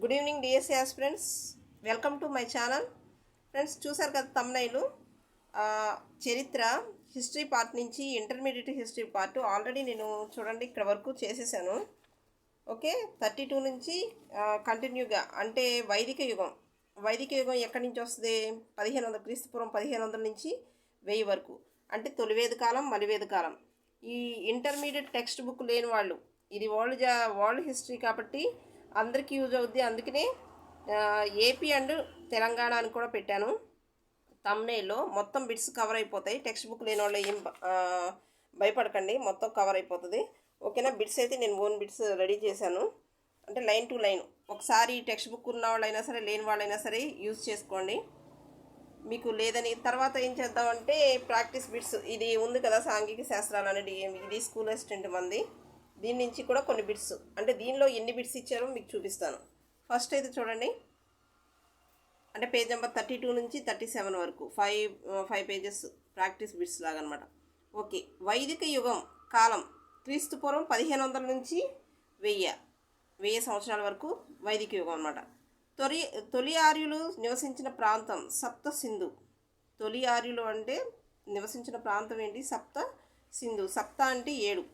Good evening DSCs friends welcome to my channel friends చూసారు కదా thumbnail చరిత్ర history part నుంచి ఇంటర్మీడియట్ హిస్టరీ పార్ట్ ఆల్రెడీ నేను చూడండి ఇక్కడ వరకు చేసేసాను. ఓకే థర్టీ టూ నుంచి కంటిన్యూగా అంటే వైదిక యుగం. వైదిక యుగం ఎక్కడి నుంచి వస్తుంది? పదిహేను వందల క్రీస్తుపూర్వం పదిహేను వందల నుంచి వెయ్యి వరకు. అంటే తొలివేద కాలం మలివేద కాలం. ఈ ఇంటర్మీడియట్ టెక్స్ట్ బుక్ లేని వాళ్ళు ఇది వరల్డ్ జా వరల్డ్ హిస్టరీ కాబట్టి అందరికీ యూజ్ అవుద్ది. అందుకనే ఏపీ అండ్ తెలంగాణ అని కూడా పెట్టాను. తమ్నేలో మొత్తం బిట్స్ కవర్ అయిపోతాయి. టెక్స్ట్ బుక్ లేని వాళ్ళు ఏం భయపడకండి. మొత్తం కవర్ అయిపోతుంది. ఓకేనా? బిట్స్ అయితే నేను ఓన్ బిట్స్ రెడీ చేశాను. అంటే లైన్ టు లైన్. ఒకసారి టెక్స్ట్ బుక్ ఉన్న వాళ్ళైనా సరే లేని వాళ్ళైనా సరే యూజ్ చేసుకోండి. మీకు లేదని తర్వాత ఏం చేద్దామంటే ప్రాక్టీస్ బిట్స్. ఇది ఉంది కదా సాంఘిక శాస్త్రాలు అనేది ఇది స్కూల్ అసిస్టెంట్ మంది. దీని నుంచి కూడా కొన్ని బిట్స్ అంటే దీనిలో ఎన్ని బిట్స్ ఇచ్చారో మీకు చూపిస్తాను. ఫస్ట్ అయితే చూడండి. అంటే పేజ్ నెంబర్ థర్టీ టూ నుంచి థర్టీ సెవెన్ వరకు. Five five pages practice bits లాగా అనమాట ఓకే వైదిక యుగం కాలం. క్రీస్తు పూర్వం పదిహేను వందల నుంచి వెయ్యి వెయ్యి సంవత్సరాల వరకు వైదిక యుగం అనమాట. తొలి తొలి ఆర్యులు నివసించిన ప్రాంతం సప్త సింధు. తొలి ఆర్యులు అంటే నివసించిన ప్రాంతం ఏంటి? సప్త సింధు. సప్త అంటే ఏడు.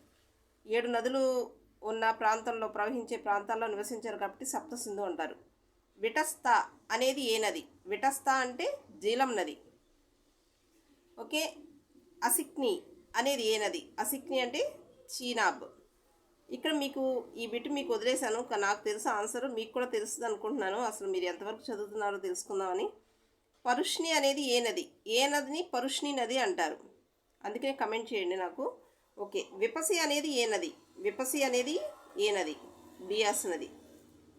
ఏడు నదులు ఉన్న ప్రాంతంలో ప్రవహించే ప్రాంతాల్లో నివసించారు కాబట్టి సప్త సింధు అంటారు. విటస్తా అనేది ఏ నది? విటస్తా అంటే జీలం నది. ఓకే? అసిక్ని అనేది ఏ నది? అసిక్ని అంటే చీనాబ్. ఇక్కడ మీకు ఈ బిట్ మీకు వదిలేశాను. నాకు తెలుసు ఆన్సర్. మీకు కూడా తెలుస్తుంది అనుకుంటున్నాను. అసలు మీరు ఎంతవరకు చదువుతున్నారో తెలుసుకుందామని. పరుష్ని అనేది ఏ నది? ఏ నదిని పరుష్ని నది అంటారు. అందుకనే కమెంట్ చేయండి నాకు. ఓకే. విపసి అనేది ఏ నది? విపసి అనేది ఏ నది? బియాస్ నది.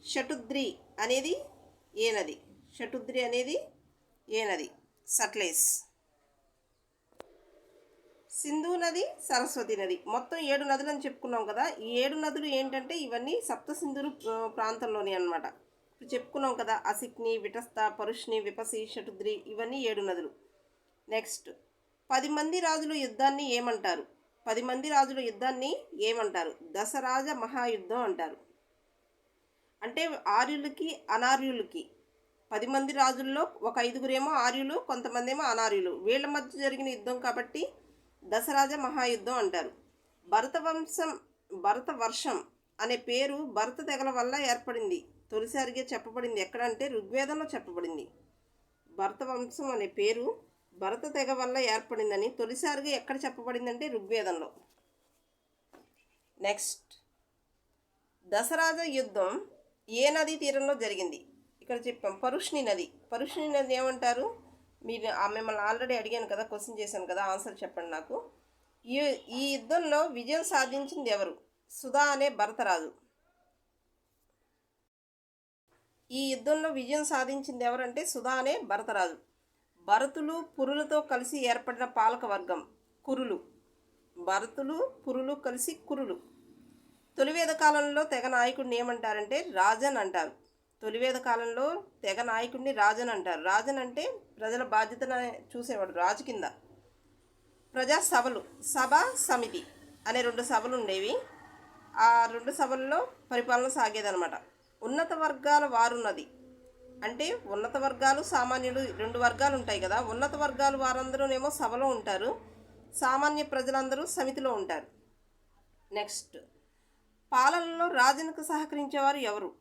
షటుద్రి అనేది ఏ నది? షటుద్రి అనేది ఏ నది? సట్లేస్. సింధు నది సరస్వతి నది. మొత్తం ఏడు నదులు అని చెప్పుకున్నాం కదా ఈ ఏడు నదులు ఏంటంటే ఇవన్నీ సప్త సింధులు ప్రాంతంలోని అనమాట ఇప్పుడు చెప్పుకున్నాం కదా అసిక్ని విటస్థ పరుష్ని విపసి షటుద్రి ఇవన్నీ ఏడు నదులు. నెక్స్ట్ పది మంది రాజులు యుద్ధాన్ని ఏమంటారు? పది మంది రాజుల యుద్ధాన్ని ఏమంటారు? దశరాజ మహాయుద్ధం అంటారు. అంటే ఆర్యులకి అనార్యులకి. పది మంది రాజుల్లో ఒక ఐదుగురేమో ఆర్యులు కొంతమంది ఏమో అనార్యులు. వీళ్ళ మధ్య జరిగిన యుద్ధం కాబట్టి దశరాజ మహాయుద్ధం అంటారు. భరత వంశం భరత వర్షం అనే పేరు భరత తెగల వల్ల ఏర్పడింది. తొలిసారిగా చెప్పబడింది. ఎక్కడంటే ఋగ్వేదంలో చెప్పబడింది. భరత వంశం అనే పేరు భరత తెగ వల్ల ఏర్పడిందని తొలిసారిగా ఎక్కడ చెప్పబడిందంటే ఋగ్వేదంలో. నెక్స్ట్. దసరాజ యుద్ధం ఏ నదీ తీరంలో జరిగింది? ఇక్కడ చెప్పాం పరుష్ణి నది. పరుష్ణి నది ఏమంటారు? మీరు ఆ మిమ్మల్ని ఆల్రెడీ అడిగాను కదా క్వశ్చన్ చేశాను కదా ఆన్సర్ చెప్పండి నాకు. ఈ ఈ యుద్ధంలో విజయం సాధించింది ఎవరు? సుధా అనే భరతరాజు. ఈ యుద్ధంలో విజయం సాధించింది ఎవరంటే సుధా అనే భరతరాజు. భరతులు పురులతో కలిసి ఏర్పడిన పాలక వర్గం కురులు. భరతులు పురులు కలిసి కురులు. తొలివేద కాలంలో తెగ నాయకుడిని ఏమంటారంటే రాజన్ అంటారు. తొలివేద కాలంలో తెగ నాయకుడిని రాజన్ అంటారు. రాజన్ అంటే ప్రజల బాధ్యతను చూసేవాడు రాజు కింద. ప్రజా సభలు సభ సమితి అనే రెండు సభలు ఉండేవి. ఆ రెండు సభల్లో పరిపాలన సాగేదనమాట ఉన్నత వర్గాల వారున్నది. అంటే ఉన్నత వర్గాలు సామాన్యులు రెండు వర్గాలు ఉంటాయి కదా. ఉన్నత వర్గాలు వారందరూనేమో సభలో ఉంటారు. సామాన్య ప్రజలందరూ సమితిలో ఉంటారు. నెక్స్ట్ పాలనలో రాజునికి సహకరించేవారు ఎవరు?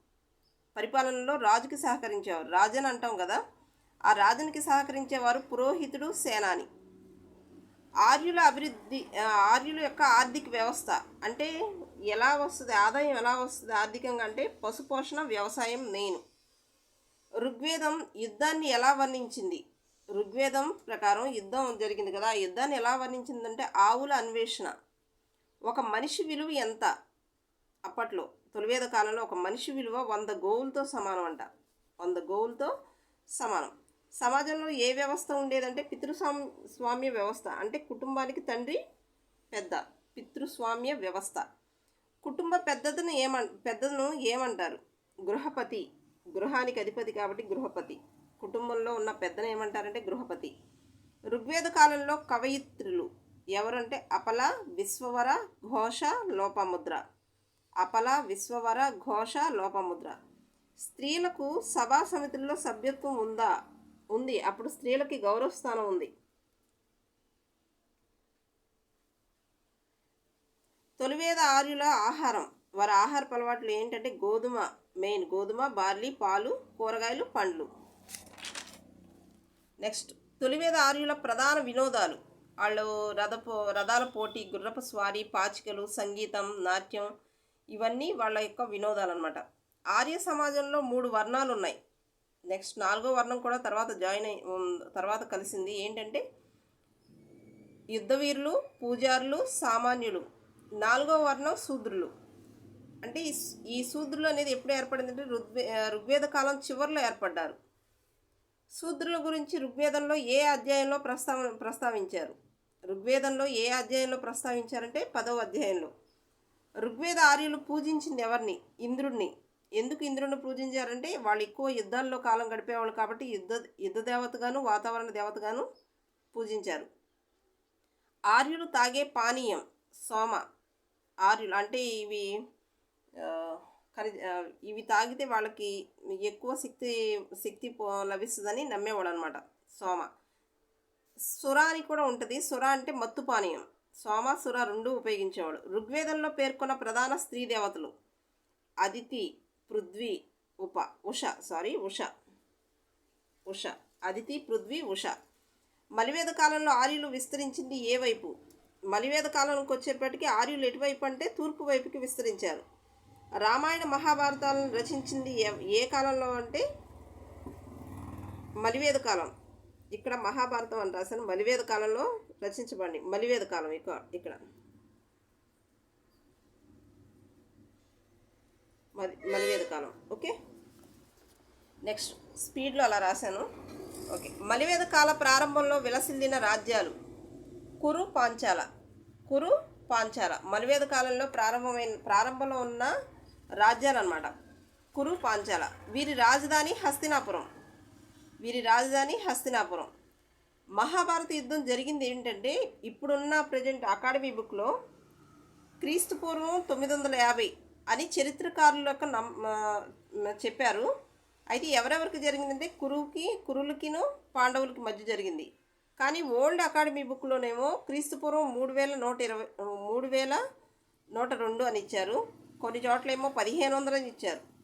పరిపాలనలో రాజుకి సహకరించేవారు. రాజని అంటాం కదా. ఆ రాజునికి సహకరించేవారు పురోహితుడు సేనాని. ఆర్యుల అభివృద్ధి ఆర్యుల యొక్క ఆర్థిక వ్యవస్థ అంటే ఎలా వస్తుంది? ఆదాయం ఎలా వస్తుంది? ఆర్థికంగా అంటే పశుపోషణ వ్యవసాయం మెయిన్. ఋగ్వేదం యుద్ధాన్ని ఎలా వర్ణించింది? ఋగ్వేదం ప్రకారం యుద్ధం జరిగింది కదా ఆ యుద్ధాన్ని ఎలా వర్ణించిందంటే ఆవుల అన్వేషణ. ఒక మనిషి విలువ ఎంత? అప్పట్లో తొలివేద కాలంలో ఒక మనిషి విలువ వంద గోవులతో సమానం అంట. వంద గోవులతో సమానం. సమాజంలో ఏ వ్యవస్థ ఉండేదంటే పితృస్వామ్ స్వామ్య వ్యవస్థ. అంటే కుటుంబానికి తండ్రి పెద్ద. పితృస్వామ్య వ్యవస్థ. కుటుంబ పెద్దదను ఏమన్ పెద్దను ఏమంటారు? గృహపతి. గృహానికి అధిపతి కాబట్టి గృహపతి. కుటుంబంలో ఉన్న పెద్దను ఏమంటారంటే గృహపతి. ఋగ్వేద కాలంలో కవయిత్రులు. ఎవరంటే అపల విశ్వవర ఘోష లోపముద్ర. అపల విశ్వవర ఘోష లోపముద్ర. స్త్రీలకు సభా సమితుల్లో సభ్యత్వం ఉందా? ఉంది. అప్పుడు స్త్రీలకి గౌరవ స్థానం ఉంది. తొలివేద ఆర్యుల ఆహారం. వారి ఆహారపు అలవాట్లు ఏంటంటే గోధుమ మెయిన్ గోధుమ బార్లీ పాలు కూరగాయలు పండ్లు. నెక్స్ట్ తొలివేద ఆర్యుల ప్రధాన వినోదాలు. వాళ్ళు రథపో రథాల పోటీ గుర్రపు స్వారీ పాచికలు సంగీతం నాట్యం ఇవన్నీ వాళ్ళ యొక్క వినోదాలు అనమాట ఆర్య సమాజంలో మూడు వర్ణాలు ఉన్నాయి నెక్స్ట్ నాలుగో వర్ణం కూడా తర్వాత జాయిన్ అయి తర్వాత కలిసింది. ఏంటంటే యుద్ధవీరులు పూజారులు సామాన్యులు. నాలుగో వర్ణం శూద్రులు. అంటే ఈ ఈ శూద్రులు అనేది ఎప్పుడు ఏర్పడిందంటే ఋగ్వే ఋగ్వేద కాలం చివరిలో ఏర్పడ్డారు. శూద్రుల గురించి ఋగ్వేదంలో ఏ అధ్యాయంలో ప్రస్తావ ప్రస్తావించారు? ఋగ్వేదంలో ఏ అధ్యాయంలో ప్రస్తావించారంటే పదవ అధ్యాయంలో. ఋగ్వేద ఆర్యులు పూజించింది ఎవరిని? ఇంద్రుడిని ఎందుకు ఇంద్రుడిని పూజించారంటే వాళ్ళు ఎక్కువ యుద్ధాల్లో కాలం గడిపేవాళ్ళు కాబట్టి యుద్ధ యుద్ధ దేవతగాను వాతావరణ దేవతగాను పూజించారు. ఆర్యులు తాగే పానీయం సోమ. ఆర్యులు అంటే ఇవి ఖరీ ఖని ఇవి తాగితే వాళ్ళకి ఎక్కువ శక్తి శక్తి లభిస్తుందని నమ్మేవాడు అనమాట సోమ. సుర అని కూడా ఉంటుంది. సుర అంటే మత్తు పానీయం. సోమ సుర రెండు ఉపయోగించేవాడు. ఋగ్వేదంలో పేర్కొన్న ప్రధాన స్త్రీ దేవతలు అదితి పృథ్వీ ఉప ఉష. సారీ ఉష. ఉష. అదితి పృథ్వీ ఉష. మలివేద కాలంలో ఆర్యులు విస్తరించింది ఏ వైపు? మలివేద కాలంకి వచ్చేప్పటికీ ఆర్యులు ఎటువైపు అంటే తూర్పు వైపుకి విస్తరించారు. రామాయణ మహాభారతాలను రచించింది ఏ- ఏ కాలంలో అంటే? మలివేద కాలం. ఇక్కడ మహాభారతం అని రాశాను. మలివేద కాలంలో రచించబడి మలివేద కాలం ఇక ఇక్కడ. మరి మలివేద కాలం. ఓకే? నెక్స్ట్ స్పీడ్లో అలా రాశాను. ఓకే. మలివేద కాల ప్రారంభంలో విలసిల్లిన రాజ్యాలు కురు పాంచాల. కురు పాంచాల. మలివేద కాలంలో ప్రారంభమైన ప్రారంభంలో ఉన్న రాజ్యాలు అనమాట కురు పాంచాల. వీరి రాజధాని హస్తినాపురం. వీరి రాజధాని హస్తినాపురం. మహాభారత యుద్ధం జరిగింది ఏంటంటే ఇప్పుడున్న ప్రజెంట్ అకాడమీ బుక్లో క్రీస్తు పూర్వం తొమ్మిది వందల యాభై అని చరిత్రకారుల యొక్క నమ్ చెప్పారు. అయితే ఎవరెవరికి జరిగిందంటే కురువుకి కురులకిను పాండవులకి మధ్య జరిగింది. కానీ ఓల్డ్ అకాడమీ బుక్లోనేమో క్రీస్తు పూర్వం మూడు వేల నూట ఇరవై మూడు వేల నూట రెండు అని ఇచ్చారు. కొన్ని చోట్లేమో పదిహేను వందలు అని ఇచ్చారు.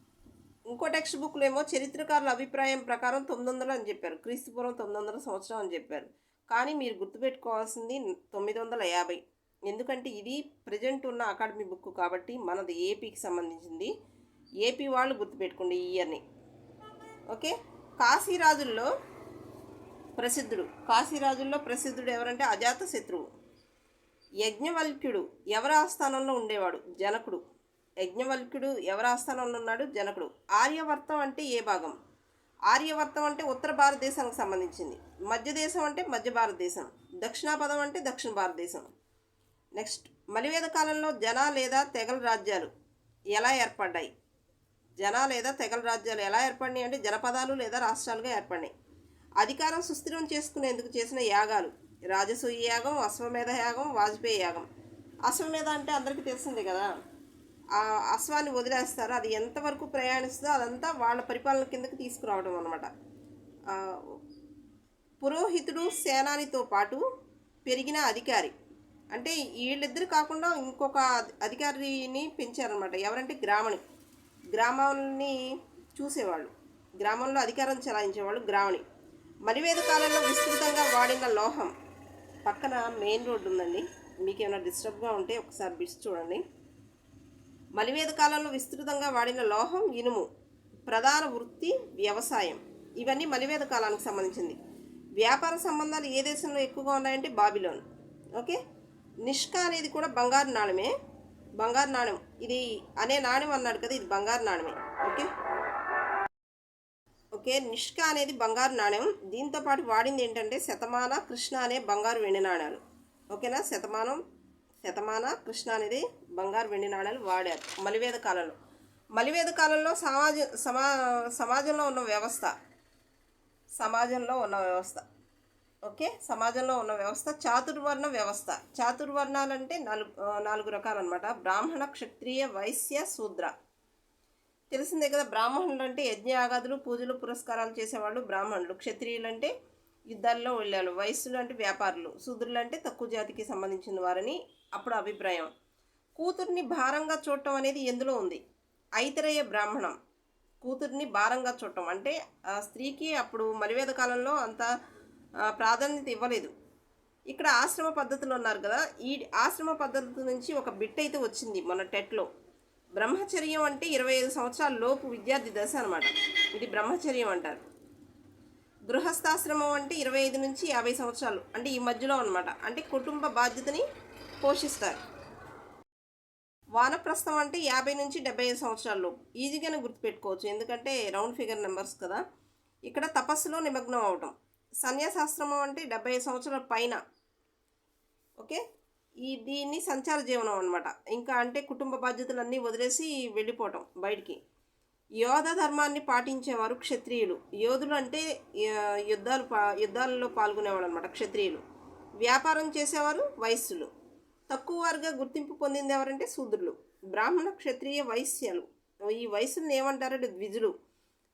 ఇంకో టెక్స్ట్ బుక్లో ఏమో చరిత్రకారుల అభిప్రాయం ప్రకారం తొమ్మిది వందలు అని చెప్పారు. క్రీస్తుపూర్వం తొమ్మిది వందల సంవత్సరం అని చెప్పారు. కానీ మీరు గుర్తుపెట్టుకోవాల్సింది తొమ్మిది వందల యాభై. ఎందుకంటే ఇది ప్రజెంట్ ఉన్న అకాడమీ బుక్ కాబట్టి మనది ఏపీకి సంబంధించింది. ఏపీ వాళ్ళు గుర్తుపెట్టుకోండి ఈ ఇయర్ని. ఓకే? కాశీరాజుల్లో ప్రసిద్ధుడు. కాశీరాజుల్లో ప్రసిద్ధుడు ఎవరంటే అజాత శత్రువు. యజ్ఞవల్క్యుడు. ఎవరి ఆస్థానంలో ఉండేవాడు? జనకుడు. యజ్ఞవల్క్యుడు ఎవరి ఆస్థానంలో ఉన్నాడు? జనకుడు. ఆర్యవర్తం అంటే ఏ భాగం? ఆర్యవర్తం అంటే ఉత్తర భారతదేశానికి సంబంధించింది. మధ్య దేశం అంటే మధ్య భారతదేశం. దక్షిణాపదం అంటే దక్షిణ భారతదేశం. నెక్స్ట్ మలివేద కాలంలో జన లేదా తెగల రాజ్యాలు ఎలా ఏర్పడ్డాయి? జన లేదా తెగల రాజ్యాలు ఎలా ఏర్పడినాయి అంటే జనపదాలు లేదా రాష్ట్రాలుగా ఏర్పడినాయి. అధికారం సుస్థిరం చేసుకునేందుకు చేసిన యాగాలు. రాజసూయ యాగం అశ్వమేధ యాగం వాజ్పేయి యాగం. అశ్వమేధ అంటే అందరికీ తెలిసిందే కదా? ఆ అశ్వాన్ని వదిలేస్తారు. అది ఎంతవరకు ప్రయాణిస్తుందో అదంతా వాళ్ళ పరిపాలన కిందకి తీసుకురావడం అనమాట పురోహితుడు సేనానితో పాటు పెరిగిన అధికారి. అంటే వీళ్ళిద్దరు కాకుండా ఇంకొక అధికారిని పెంచారనమాట ఎవరంటే గ్రామణి. గ్రామాన్ని చూసేవాళ్ళు. గ్రామంలో అధికారం చెలాయించేవాళ్ళు గ్రామణి. మలివేద కాలంలో విస్తృతంగా వాడిన లోహం. పక్కన మెయిన్ రోడ్డు ఉందండి మీకు ఏమైనా డిస్టర్బ్గా ఉంటే ఒకసారి బిస్ చూడండి. మలివేద కాలంలో విస్తృతంగా వాడిన లోహం ఇనుము ప్రధాన వృత్తి వ్యవసాయం. ఇవన్నీ మలివేద కాలానికి సంబంధించింది. వ్యాపార సంబంధాలు ఏ దేశంలో ఎక్కువగా ఉన్నాయంటే బాబిలోన్. ఓకే? నిష్క అనేది కూడా బంగారు నాణ్యమే బంగారు నాణ్యం ఇది అనే నాణ్యం అన్నాడు కదా ఇది బంగారు నాణ్యమే ఓకే? ఓకే? నిష్క అనేది బంగారు నాణ్యం దీంతో పాటు వాడింది ఏంటంటే శతమాన కృష్ణ అనే బంగారు వెండి నాణ్యాలు ఓకేనా? శతమానం శతమాన కృష్ణ అనేది బంగారు వెండి నాణాలు వాడారు మలివేద కాలంలో. మలివేద కాలంలో సమాజ సమా సమాజంలో ఉన్న వ్యవస్థ సమాజంలో ఉన్న వ్యవస్థ. ఓకే? సమాజంలో ఉన్న వ్యవస్థ చాతుర్వర్ణ వ్యవస్థ. చాతుర్వర్ణాలంటే నాలుగు నాలుగు రకాలన్నమాట. బ్రాహ్మణ క్షత్రియ వైశ్య శూద్ర. తెలిసిందే కదా బ్రాహ్మణులు అంటే యజ్ఞయాగాదులు పూజలు పురస్కారాలు చేసేవాళ్ళు బ్రాహ్మణులు. క్షత్రియులు అంటే యుద్ధాల్లో వెళ్ళారు వయస్సులు అంటే వ్యాపారులు. శూద్రులు అంటే తక్కువ జాతికి సంబంధించిన వారని అప్పుడు అభిప్రాయం. కూతుర్ని భారంగా చూడటం అనేది ఎందులో ఉంది? ఐతరేయ బ్రాహ్మణం. కూతుర్ని భారంగా చూడటం అంటే ఆ స్త్రీకి అప్పుడు మలివేద కాలంలో అంత ప్రాధాన్యత ఇవ్వలేదు. ఇక్కడ ఆశ్రమ పద్ధతులు ఉన్నారు కదా ఈ ఆశ్రమ పద్ధతి నుంచి ఒక బిట్ అయితే వచ్చింది మన టెట్లో. బ్రహ్మచర్యం అంటే ఇరవై ఐదు సంవత్సరాల లోపు విద్యార్థి దశ అనమాట ఇది బ్రహ్మచర్యం అంటారు. గృహస్థాశ్రమం అంటే ఇరవై ఐదు నుంచి యాభై సంవత్సరాలు. అంటే ఈ మధ్యలో అనమాట అంటే కుటుంబ బాధ్యతని పోషిస్తారు. వానప్రస్థం అంటే యాభై నుంచి డెబ్బై ఐదు సంవత్సరాలు. ఈజీగానే గుర్తుపెట్టుకోవచ్చు. ఎందుకంటే రౌండ్ ఫిగర్ నెంబర్స్ కదా. ఇక్కడ తపస్సులో నిమగ్నం అవటం. సన్యాసాశ్రమం అంటే డెబ్బై ఐదు సంవత్సరాల పైన. ఓకే? ఈ దీన్ని సంచార జీవనం అనమాట ఇంకా అంటే కుటుంబ బాధ్యతలన్నీ వదిలేసి వెళ్ళిపోవటం బయటికి. యోధ ధర్మాన్ని పాటించేవారు క్షత్రియులు. యోధులు అంటే యుద్ధాలు పా యుద్ధాలలో పాల్గొనేవాడు అనమాట క్షత్రియులు. వ్యాపారం చేసేవారు వైశ్యులు. తక్కువ వారుగా గుర్తింపు పొందింది ఎవరంటే శూద్రులు. బ్రాహ్మణ క్షత్రియ వైశ్యలు. ఈ వయసుని ఏమంటారంటే ద్విజులు.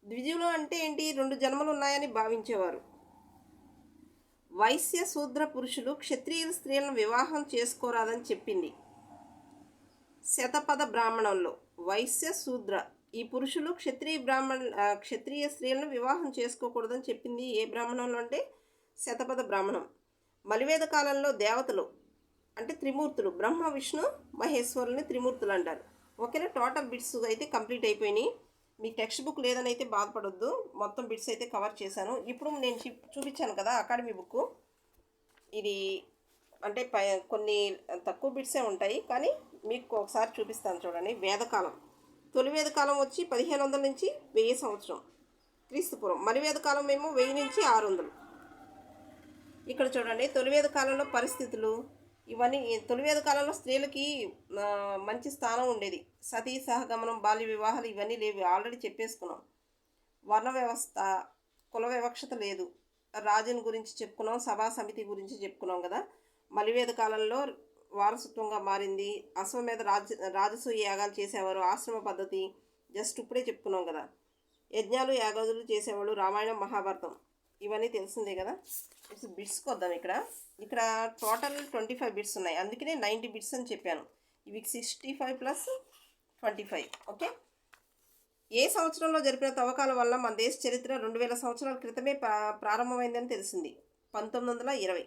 ద్విజులు అంటే ఏంటి? రెండు జన్మలు ఉన్నాయని భావించేవారు. వైశ్య శూద్ర పురుషులు క్షత్రియుల స్త్రీలను వివాహం చేసుకోరాదని చెప్పింది. శతపద బ్రాహ్మణంలో వైశ్య శూద్ర ఈ పురుషులు క్షత్రియ బ్రాహ్మణ క్షత్రియ స్త్రీలను వివాహం చేసుకోకూడదని చెప్పింది ఏ బ్రాహ్మణంలో అంటే శతపథ బ్రాహ్మణం. మలివేద కాలంలో దేవతలు అంటే త్రిమూర్తులు బ్రహ్మ విష్ణు మహేశ్వరుని త్రిమూర్తులు అంటారు. ఓకేనా టోటల్ బిట్స్ అయితే కంప్లీట్ అయిపోయినాయి. మీ టెక్స్ట్ బుక్ లేదని అయితే బాధపడొద్దు. మొత్తం బిట్స్ అయితే కవర్ చేశాను. ఇప్పుడు నేను చూపించాను కదా అకాడమీ బుక్. ఇది అంటే పై కొన్ని తక్కువ బిట్సే ఉంటాయి. కానీ మీకు ఒకసారి చూపిస్తాను చూడండి. వేదకాలం. తొలి వేదకాలం వచ్చి పదిహేను వందల నుంచి వెయ్యి సంవత్సరం. క్రీస్తుపురం మలివేద కాలం ఏమో వెయ్యి నుంచి ఆరు వందలు ఇక్కడ చూడండి తొలివేద కాలంలో పరిస్థితులు ఇవన్నీ తొలివేద కాలంలో స్త్రీలకి మంచి స్థానం ఉండేది. సతీ సహగమనం బాల్య వివాహాలు ఇవన్నీ లేవు. ఆల్రెడీ చెప్పేసుకున్నాం. వర్ణ వ్యవస్థ కుల వివక్షత లేదు. రాజుని గురించి చెప్పుకున్నాం సభా సమితి గురించి చెప్పుకున్నాం కదా. మలివేద కాలంలో వారసత్వంగా మారింది. అశ్వమేధ రాజ రాజసూయ యాగాలు చేసేవారు. ఆశ్రమ పద్ధతి జస్ట్ ఇప్పుడే చెప్పుకున్నాం కదా. యజ్ఞాలు యాగాదులు చేసేవాళ్ళు రామాయణం మహాభారతం. ఇవన్నీ తెలిసిందే కదా. ఇప్పుడు బిట్స్కి వద్దాం ఇక్కడ. ఇక్కడ టోటల్ ట్వంటీ ఫైవ్ బిట్స్ ఉన్నాయి. అందుకనే నైంటీ బిట్స్ అని చెప్పాను. ఇవి sixty five plus twenty five okay ఏ సంవత్సరంలో జరిపిన తవ్వకాల వల్ల మన దేశ చరిత్ర రెండు వేల సంవత్సరాల క్రితమే ప్రారంభమైందని తెలిసింది. పంతొమ్మిది వందల ఇరవై.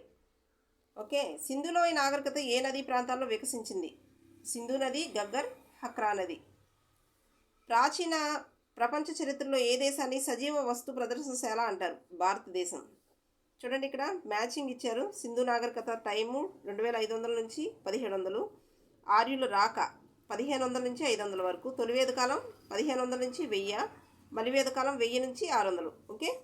ఓకే. సింధులోయ నాగరికత ఏ నదీ ప్రాంతాల్లో వికసించింది? సింధు నది గగ్గర్ హక్రా నది. ప్రాచీన ప్రపంచ చరిత్రలో ఏ దేశాన్ని సజీవ వస్తు ప్రదర్శనశాల అంటారు? భారతదేశం. చూడండి ఇక్కడ మ్యాచింగ్ ఇచ్చారు సింధు నాగరికత టైము రెండు వేల ఐదు వందల నుంచి పదిహేడు వందలు ఆర్యుల రాక పదిహేను వందల నుంచి ఐదు వందల వరకు తొలివేద కాలం పదిహేను వందల నుంచి వెయ్యి మలివేద కాలం వెయ్యి నుంచి ఆరు వందలు. ఓకే.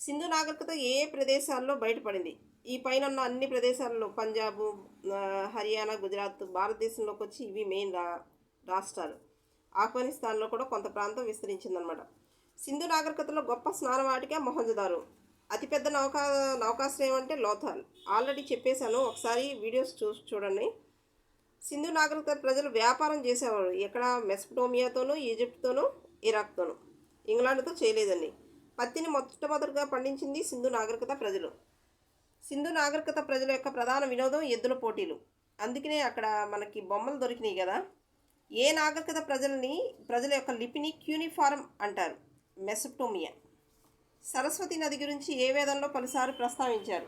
సింధు నాగరికత ఏ ప్రదేశాల్లో బయటపడింది? ఈ పైన ఉన్న అన్ని ప్రదేశాల్లో పంజాబ్ హర్యానా గుజరాత్ భారతదేశంలోకి వచ్చి ఇవి మెయిన్ రా రాష్ట్రాలు. ఆఫ్ఘనిస్తాన్లో కూడా కొంత ప్రాంతం విస్తరించిందనమాట సింధు నాగరికతలో గొప్ప స్నానవాటికే మొహంజదారు. అతిపెద్ద నౌకా నౌకాశ్రయం అంటే లోథాల్. ఆల్రెడీ చెప్పేశాను ఒకసారి వీడియోస్ చూ చూడండి. సింధు నాగరికత ప్రజలు వ్యాపారం చేసేవారు. ఎక్కడ మెస్పటోమియాతోనూ ఈజిప్ట్తోనూ ఇరాక్తోనూ. ఇంగ్లాండ్తో చేయలేదండి. పత్తిని మొట్టమొదటిగా పండించింది సింధు నాగరికత ప్రజలు. సింధు నాగరికత ప్రజల యొక్క ప్రధాన వినోదం ఎద్దుల పోటీలు. అందుకనే అక్కడ మనకి బొమ్మలు దొరికినాయి కదా. ఏ నాగరికత ప్రజల్ని ప్రజల యొక్క లిపిని క్యూనిఫారం అంటారు. మెసప్టోమియా. సరస్వతి నది గురించి ఏ వేదంలో పలుసార్లు ప్రస్తావించారు?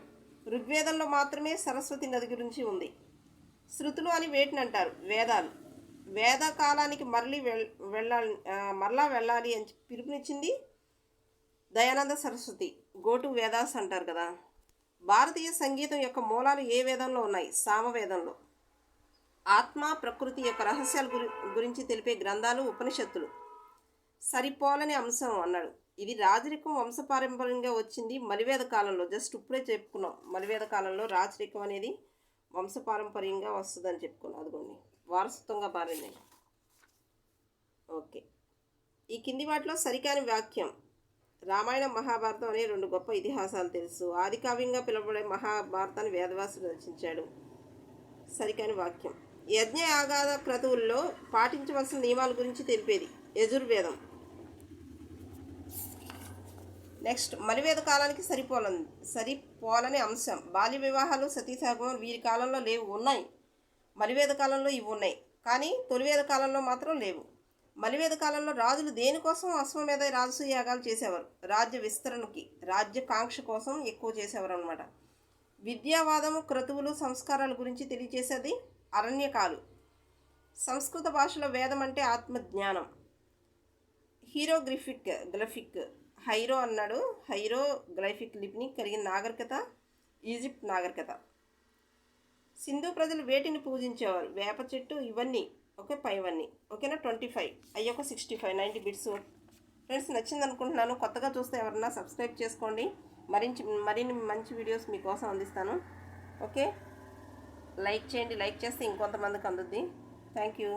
ఋగ్వేదంలో మాత్రమే సరస్వతి నది గురించి ఉంది. శృతులు అని వేటిని అంటారు? వేదాలు. వేద కాలానికి మరలి వెళ్ వెళ్ళాలి మరలా వెళ్ళాలి అని పిలుపునిచ్చింది దయానంద సరస్వతి. గోటు వేదాస్ అంటారు కదా. భారతీయ సంగీతం యొక్క మూలాలు ఏ వేదంలో ఉన్నాయి? సామవేదంలో. ఆత్మ ప్రకృతి యొక్క రహస్యాల గురి గురించి తెలిపే గ్రంథాలు ఉపనిషత్తులు. సరిపోలని అంశం అన్నాడు. ఇది రాజరికం వంశపారంపర్యంగా వచ్చింది మలివేద కాలంలో. జస్ట్ ఇప్పుడే చెప్పుకున్నాం. మలివేద కాలంలో రాజరికం అనేది వంశపారంపర్యంగా వస్తుందని చెప్పుకున్నాం. అదిగోండి. వారసత్వంగా మారింది. ఓకే. ఈ కింది వాటిలో సరికాని వాక్యం. రామాయణం మహాభారతం అనే రెండు గొప్ప ఇతిహాసాలు తెలుసు. ఆదికావ్యంగా పిలువబడే మహాభారతాన్ని వేదవాసుడు రచించాడు. సరికైన వాక్యం. యజ్ఞ యాగాద క్రతువుల్లో పాటించవలసిన నియమాల గురించి తెలిపేది యజుర్వేదం. నెక్స్ట్ మలివేద కాలానికి సరిపోలని సరిపోలని అంశం. బాల్య వివాహాలు సతీసాగమం వీరి కాలంలో లేవు. ఉన్నాయి. మలివేద కాలంలో ఇవి ఉన్నాయి. కానీ తొలివేద కాలంలో మాత్రం లేవు. మలివేద కాలంలో రాజులు దేనికోసం అశ్వమేధ రాజసు యాగాలు చేసేవారు? రాజ్య విస్తరణకి రాజ్య కాంక్ష కోసం ఎక్కువ చేసేవారు అనమాట విద్యావాదము క్రతువులు సంస్కారాల గురించి తెలియచేసేది అరణ్యకాలు. సంస్కృత భాషలో వేదం అంటే ఆత్మజ్ఞానం. హీరోగ్రిఫిక్ గ్రఫిక్ హైరో అన్నాడు. హైరోగ్రఫిక్ లిపిని కలిగిన నాగరికత ఈజిప్ట్ నాగరికత. సింధు ప్రజలు వేటిని పూజించేవారు? వేప చెట్టు ఇవన్నీ. ఓకే పైవన్నీ ఓకేనా? Twenty five అయ్యొక sixty five ninety bits friends నచ్చింది అనుకుంటున్నాను కొత్తగా చూస్తే ఎవరన్నా సబ్స్క్రైబ్ చేసుకోండి. మరించి మరిన్ని మంచి వీడియోస్ మీకోసం అందిస్తాను. ఓకే? లైక్ చేయండి. లైక్ చేస్తే ఇంకొంతమందికి అందుద్ది. Thank you